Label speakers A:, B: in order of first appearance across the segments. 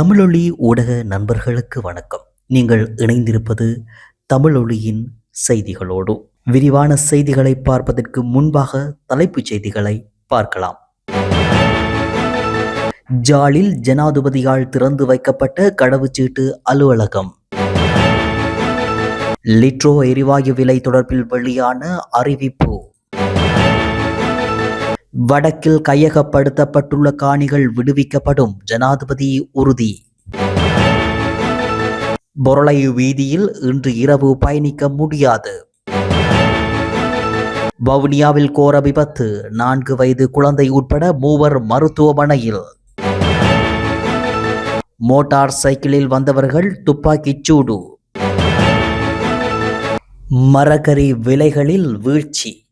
A: தமிழொலி ஊடக நண்பர்களுக்கு வணக்கம். நீங்கள் இணைந்திருப்பது தமிழொலியின் செய்திகளோடு. விரிவான செய்திகளை பார்ப்பதற்கு முன்பாக தலைப்புச் செய்திகளை பார்க்கலாம். ஜாலில் ஜனாதிபதியால் திறந்து வைக்கப்பட்ட கடவுச்சீட்டு அலுவலகம். லிட்ரோ எரிவாயு விலை தொடர்பில் வெளியான அறிவிப்பு. வடக்கில் கையகப்படுத்தப்பட்டுள்ள காணிகள் விடுவிக்கப்படும். ஜனாதிபதி உறுதி. பொருளை வீதியில் இன்று இரவு பயணிக்க முடியாது. வவுனியாவில் கோர விபத்து. நான்கு வயது குழந்தை உட்பட மூவர் மருத்துவமனையில். மோட்டார் சைக்கிளில் வந்தவர்கள் துப்பாக்கிச் சூடு. மரக்கறி விலைகளில் வீழ்ச்சி.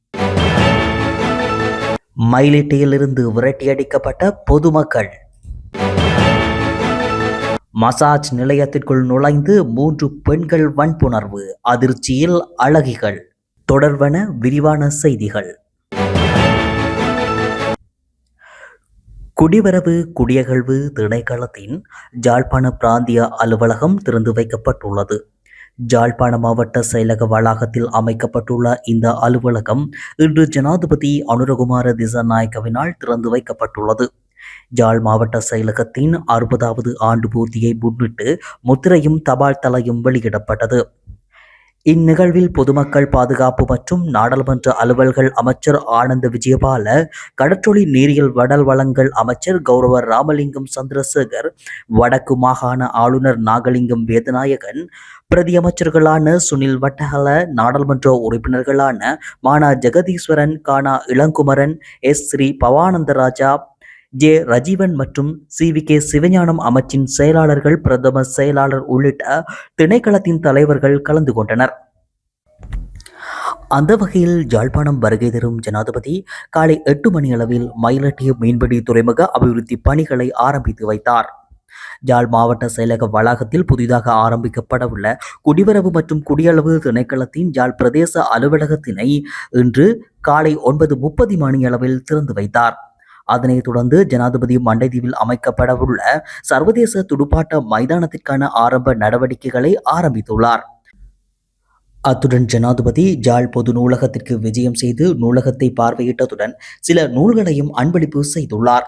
A: மயிலிட்டியிலிருந்து விரட்டியடிக்கப்பட்ட பொதுமக்கள். மசாஜ் நிலையத்திற்குள் நுழைந்து மூன்று பெண்கள் வன்புணர்வு அதிர்ச்சியில் அழகிகள். தொடர்வன விரிவான செய்திகள். குடிவரவு குடியகழ்வு திணைக்களத்தின் ஜாழ்ப்பாண பிராந்திய அலுவலகம் திறந்து வைக்கப்பட்டுள்ளது. ஜாழ்ப்பாண மாவட்ட செயலக வளாகத்தில் அமைக்கப்பட்டுள்ள இந்த அலுவலகம் இன்று ஜனாதிபதி அனுரகுமார திசநாயக்கவினால் திறந்து வைக்கப்பட்டுள்ளது. ஜாழ் மாவட்ட செயலகத்தின் அறுபதாவது ஆண்டு பூர்த்தியை முன்னிட்டு முத்திரையும் தபால் தலையும் வெளியிடப்பட்டது. இந்நிகழ்வில் பொதுமக்கள் பாதுகாப்பு மற்றும் நாடாளுமன்ற அலுவல்கள் அமைச்சர் ஆனந்த விஜயபால கடற்றொழி நீரியல் வடல் வளங்கள் அமைச்சர் கௌரவ ராமலிங்கம் சந்திரசேகர் வடக்கு மாகாண ஆளுநர் நாகலிங்கம் வேதநாயகன் பிரதி அமைச்சர்களான சுனில் வட்டஹல நாடாளுமன்ற உறுப்பினர்களான மானா ஜெகதீஸ்வரன் கானா இளங்குமரன் எஸ். ஸ்ரீ. பவானந்தராஜா ஜே. ரஜீவன் மற்றும் சி. வி. கே. சிவஞானம் அமைச்சின் செயலாளர்கள் பிரதம செயலாளர் உள்ளிட்ட திணைக்களத்தின் தலைவர்கள் கலந்து கொண்டனர். அந்த வகையில் ஜாழ்ப்பாணம் வருகை தரும் ஜனாதிபதி காலை எட்டு மணி அளவில் மயிலட்டிய மீன்பிடி துறைமுக அபிவிருத்தி பணிகளை ஆரம்பித்து வைத்தார். ஜாழ் மாவட்ட செயலக வளாகத்தில் புதிதாக ஆரம்பிக்கப்படவுள்ள குடிவரவு மற்றும் குடியளவு திணைக்களத்தின் ஜாழ் பிரதேச அலுவலகத்தினை இன்று காலை ஒன்பது முப்பது மணி அளவில் திறந்து வைத்தார். அதனைத் தொடர்ந்து ஜனாதிபதி மண்டைதீவில் அமைக்கப்படவுள்ள சர்வதேச துடுப்பாட்ட மைதானத்திற்கான ஆரம்ப நடவடிக்கைகளை ஆரம்பித்துள்ளார். அத்துடன் ஜனாதிபதி ஜாழ் பொது நூலகத்திற்கு விஜயம் செய்து நூலகத்தை பார்வையிட்டதுடன் சில நூல்களையும் அன்பளிப்பு செய்துள்ளார்.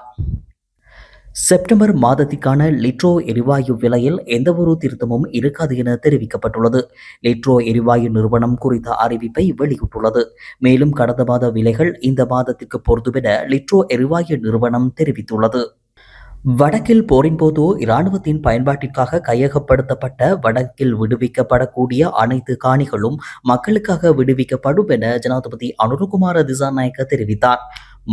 A: செப்டம்பர் மாதத்திற்கான லிட்ரோ எரிவாயு விலையில் எந்தவொரு திருத்தமும் இருக்காது என தெரிவிக்கப்பட்டுள்ளது. லிட்ரோ எரிவாயு நிறுவனம் குறித்த அறிவிப்பை வெளியிட்டுள்ளது. மேலும் கடந்த மாத விலைகள் இந்த மாதத்திற்கு பொறுத்துவென லிட்ரோ எரிவாயு நிறுவனம் தெரிவித்துள்ளது. வடக்கில் போரின் போது இராணுவத்தின் பயன்பாட்டிற்காக கையகப்படுத்தப்பட்ட வடக்கில் விடுவிக்கப்படக்கூடிய அனைத்து காணிகளும் மக்களுக்காக விடுவிக்கப்படும் என ஜனாதிபதி அனுரகுமார திசாநாயக்க தெரிவித்தார்.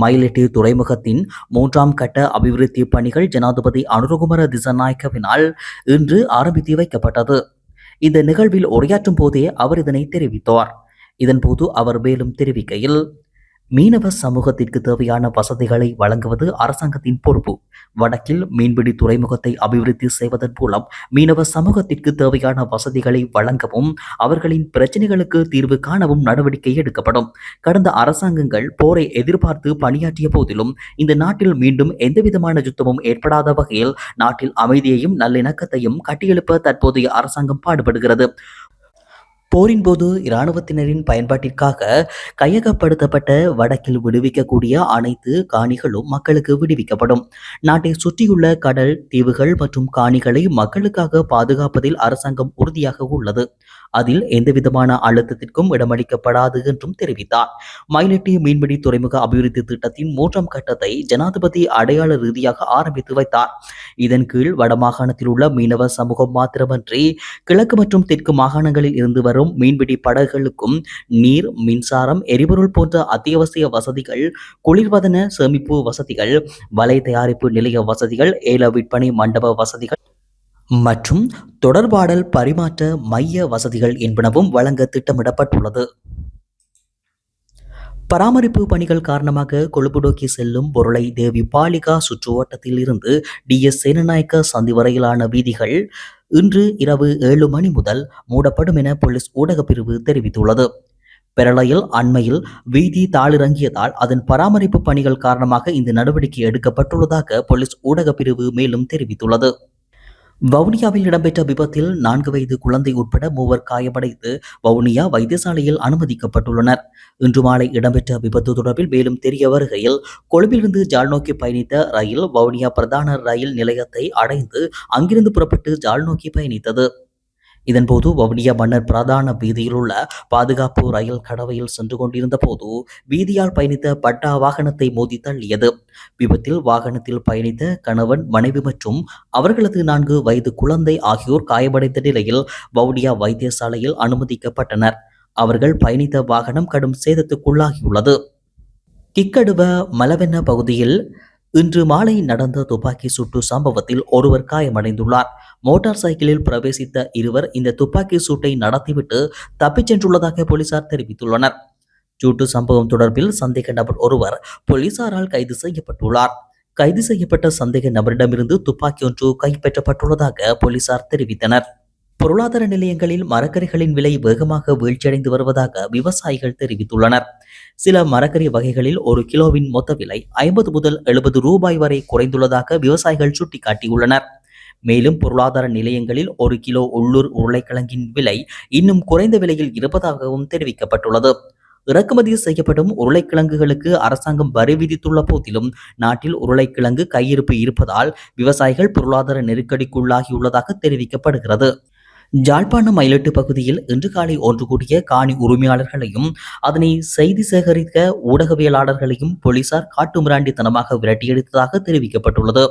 A: மயிலிட்டி துறைமுகத்தின் மூன்றாம் கட்ட அபிவிருத்தி பணிகள் ஜனாதிபதி அனுரகுமர திசநாயக்கவினால் இன்று ஆரம்பித்து வைக்கப்பட்டது. இந்த நிகழ்வில் உரையாற்றும் போதே அவர் இதனை தெரிவித்தார். இதன்போது அவர் மேலும் தெரிவிக்கையில் மீனவ சமூகத்திற்கு தேவையான வசதிகளை வழங்குவது அரசாங்கத்தின் பொறுப்பு. வடக்கில் மீன்பிடி துறைமுகத்தை அபிவிருத்தி செய்வதன் மூலம் மீனவ சமூகத்திற்கு தேவையான வசதிகளை வழங்கவும் அவர்களின் பிரச்சனைகளுக்கு தீர்வு காணவும் நடவடிக்கை எடுக்கப்படும். கடந்த அரசாங்கங்கள் போரை எதிர்பார்த்து பணியாற்றிய போதிலும் இந்த நாட்டில் மீண்டும் எந்தவிதமான யுத்தமும் ஏற்படாத வகையில் நாட்டில் அமைதியையும் நல்லிணக்கத்தையும் கட்டியெழுப்ப தற்போதைய அரசாங்கம் பாடுபடுகிறது. போரின் போது இராணுவத்தினரின் பயன்பாட்டிற்காக கையகப்படுத்தப்பட்ட வடக்கில் விடுவிக்கக்கூடிய அனைத்து காணிகளும் மக்களுக்கு விடுவிக்கப்படும். நாட்டை சுற்றியுள்ள கடல் தீவுகள் மற்றும் காணிகளை மக்களுக்காக பாதுகாப்பதில் அரசாங்கம் உறுதியாக உள்ளது. அதில் எந்தவிதமான அழுத்தத்திற்கும் இடமளிக்கப்படாது என்றும் தெரிவித்தார். மயிலட்டி மீன்பிடி துறைமுக அபிவிருத்தி திட்டத்தின் மூன்றாம் கட்டத்தை ஜனாதிபதி அடையாள ரீதியாக ஆரம்பித்து வைத்தார். இதன் கீழ் வடமாகாணத்தில் உள்ள மீனவ சமூகம் மாத்திரமன்றி கிழக்கு மற்றும் தெற்கு மாகாணங்களில் இருந்து வரும் மீன்பிடி படகுகளுக்கும் நீர் மின்சாரம் எரிபொருள் போன்ற அத்தியாவசிய வசதிகள் குளிர்வதன சேமிப்பு வசதிகள் வலை தயாரிப்பு நிலைய வசதிகள் ஏல விற்பனை மண்டப வசதிகள் மற்றும் தொடர்பாடல் பரிமாற்ற மைய வசதிகள் என்பனவும் வழங்க திட்டமிடப்பட்டுள்ளது. பராமரிப்பு பணிகள் காரணமாக கொழுப்பு நோக்கி செல்லும் பொருளை தேவி பாலிகா சுற்றுவட்டத்தில் இருந்து டி. எஸ். சேனநாயக்க சந்தி வரையிலான வீதிகள் இன்று இரவு ஏழு மணி முதல் மூடப்படும் என போலீஸ் ஊடகப் பிரிவு தெரிவித்துள்ளது. பெரளையில் அண்மையில் வீதி தாளிறங்கியதால் அதன் பராமரிப்பு பணிகள் காரணமாக இந்த நடவடிக்கை எடுக்கப்பட்டுள்ளதாக போலீஸ் ஊடகப் பிரிவு மேலும் தெரிவித்துள்ளது. வவுனியாவில் இடம்பெற்ற விபத்தில் நான்கு வயது குழந்தை உட்பட மூவர் காயமடைந்து வவுனியா வைத்தியசாலையில் அனுமதிக்கப்பட்டுள்ளனர். இன்று மாலை இடம்பெற்ற விபத்து தொடர்பில் மேலும் தெரிய வருகையில் கொழும்பிலிருந்து ஜால் நோக்கி பயணித்த ரயில் வவுனியா பிரதான ரயில் நிலையத்தை அடைந்து அங்கிருந்து புறப்பட்டு ஜால் நோக்கி பயணித்தது. இதன்போது வவுனியா மன்னர் பிரதான வீதியில் உள்ள பாதுகாப்பு ரயில் கடவையில் சென்று கொண்டிருந்த போது வீதியால் பயணித்த பட்டா வாகனத்தை மோதி தள்ளியது. விபத்தில் வாகனத்தில் பயணித்த கணவன் மனைவி மற்றும் அவர்களது நான்கு வயது குழந்தை ஆகியோர் காயமடைந்த நிலையில் வவுனியா வைத்தியசாலையில் அனுமதிக்கப்பட்டனர். அவர்கள் பயணித்த வாகனம் கடும் சேதத்துக்குள்ளாகியுள்ளது. கிக்கடுவ மலவென்ன பகுதியில் இன்று மாலை நடந்த துப்பாக்கி சூட்டு சம்பவத்தில் ஒருவர் காயமடைந்துள்ளார். மோட்டார் சைக்கிளில் பிரவேசித்த இருவர் இந்த துப்பாக்கி சூட்டை நடத்திவிட்டு தப்பிச் சென்றுள்ளதாக போலீசார் தெரிவித்துள்ளனர். சூட்டு சம்பவம் தொடர்பில் சந்தேக நபர் ஒருவர் போலீசாரால் கைது செய்யப்பட்டுள்ளார். கைது செய்யப்பட்ட சந்தேக நபரிடமிருந்து துப்பாக்கி ஒன்று கைப்பற்றப்பட்டுள்ளதாக போலீசார் தெரிவித்தனர். பொருளாதார நிலையங்களில் மரக்கறிகளின் விலை வேகமாக வீழ்ச்சியடைந்து வருவதாக விவசாயிகள் தெரிவித்துள்ளனர். சில மரக்கறி வகைகளில் ஒரு கிலோவின் மொத்த விலை ஐம்பது முதல் எழுபது ரூபாய் வரை குறைந்துள்ளதாக விவசாயிகள் சுட்டிக்காட்டியுள்ளனர். மேலும் பொருளாதார நிலையங்களில் ஒரு கிலோ உள்ளூர் உருளைக்கிழங்கின் விலை இன்னும் குறைந்த விலையில் இருப்பதாகவும் தெரிவிக்கப்பட்டுள்ளது. இறக்குமதி செய்யப்படும் உருளைக்கிழங்குகளுக்கு அரசாங்கம் வரி விதித்துள்ள போதிலும் நாட்டில் உருளைக்கிழங்கு கையிருப்பு இருப்பதால் விவசாயிகள் பொருளாதார நெருக்கடிக்குள்ளாகியுள்ளதாக தெரிவிக்கப்படுகிறது. ஜாழ்ப்பாணம் மயிலட்டு பகுதியில் இன்று காலை ஒன்று கூடிய காணி உரிமையாளர்களையும் அதனை செய்தி சேகரிக்க ஊடகவியலாளர்களையும் போலீசார் காட்டுமிராண்டித்தனமாக விரட்டியடித்ததாக தெரிவிக்கப்பட்டுள்ளது.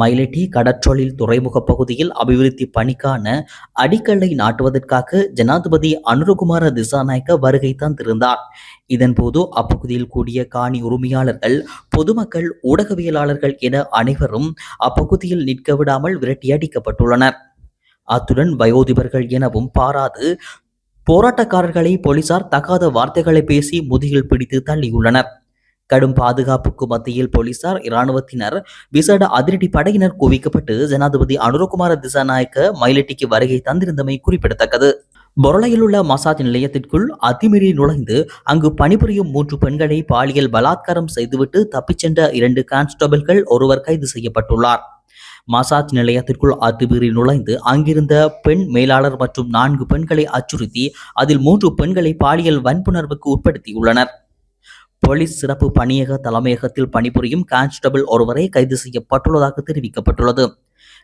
A: மயிலட்டி கடற்றொழில் துறைமுக பகுதியில் அபிவிருத்தி பணிக்கான அடிக்கல்லை நாட்டுவதற்காக ஜனாதிபதி அனுரகுமார திசாநாயக்க வருகை தந்திருந்தார் இதன்போது அப்பகுதியில் கூடிய காணி உரிமையாளர்கள் பொதுமக்கள் ஊடகவியலாளர்கள் என அனைவரும் அப்பகுதியில் நிற்க விடாமல் விரட்டியடிக்கப்பட்டுள்ளனர். அத்துடன் வயோதிபர்கள் எனவும் பாராது. போராட்டக்காரர்களை போலீசார் தகாத வார்த்தைகளை பேசி முதுகில் பிடித்து தள்ளியுள்ளனர். கடும் பாதுகாப்புக்கு மத்தியில் போலீசார் இராணுவத்தினர் விசேட அதிரடி படையினர் குவிக்கப்பட்டு ஜனாதிபதி அனுரகுமார திசாநாயக்க மயிலட்டிக்கு வருகை தந்திருந்தமை குறிப்பிடத்தக்கது. பொருளையில் உள்ள மசாஜ் நிலையத்திற்குள் அத்துமீறி நுழைந்து அங்கு பணிபுரியும் மூன்று பெண்களை பாலியல் பலாத்காரம் செய்துவிட்டு தப்பிச் சென்ற இரண்டு கான்ஸ்டபிள்கள் ஒருவர் கைது செய்யப்பட்டுள்ளார். மசாஜ் நிலையத்திற்குள் அத்துமீறி நுழைந்து அங்கிருந்த பெண் மேலாளர் மற்றும் நான்கு பெண்களை அச்சுறுத்தி அதில் மூன்று பெண்களை பாலியல் வன்புணர்வுக்கு உட்படுத்தியுள்ளனர். போலீஸ் சிறப்பு பணியக தலைமையகத்தில் பணிபுரியும் கான்ஸ்டபிள் ஒருவரை கைது செய்யப்பட்டுள்ளதாக தெரிவிக்கப்பட்டுள்ளது.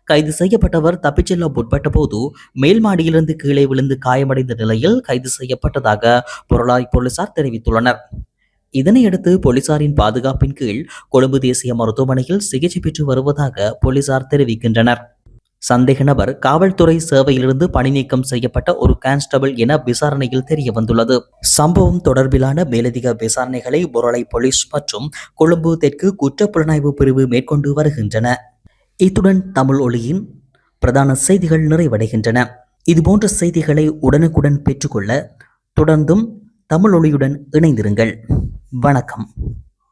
A: கைது செய்யப்பட்டவர் தப்பிச் செல்ல முற்பட்ட போது மேல் மாடியிலிருந்து கீழே விழுந்து காயமடைந்த நிலையில் கைது செய்யப்பட்டதாக பொருளாய் போலீசார் தெரிவித்துள்ளனர். இதனையடுத்து போலீசாரின் பாதுகாப்பின் கீழ் கொழும்பு தேசிய மருத்துவமனையில் சிகிச்சை பெற்று வருவதாக போலீசார் தெரிவிக்கின்றனர். சந்தேக நபர் காவல்துறை சேவையிலிருந்து பணிநீக்கம் செய்யப்பட்ட ஒரு கான்ஸ்டபிள் என விசாரணையில் தெரிய வந்துள்ளது சம்பவம் தொடர்பிலான மேலதிக விசாரணைகளை பொருளை போலீஸ் மற்றும் கொழும்பு தெற்கு குற்றப்புலனாய்வு பிரிவு மேற்கொண்டு வருகின்றன. இத்துடன் தமிழ் ஒளியின் பிரதான செய்திகள் நிறைவடைகின்றன. இதுபோன்ற செய்திகளை உடனுக்குடன் பெற்றுக்கொள்ள தொடர்ந்தும் தமிழ் ஒளியுடன் இணைந்திருங்கள். வணக்கம்.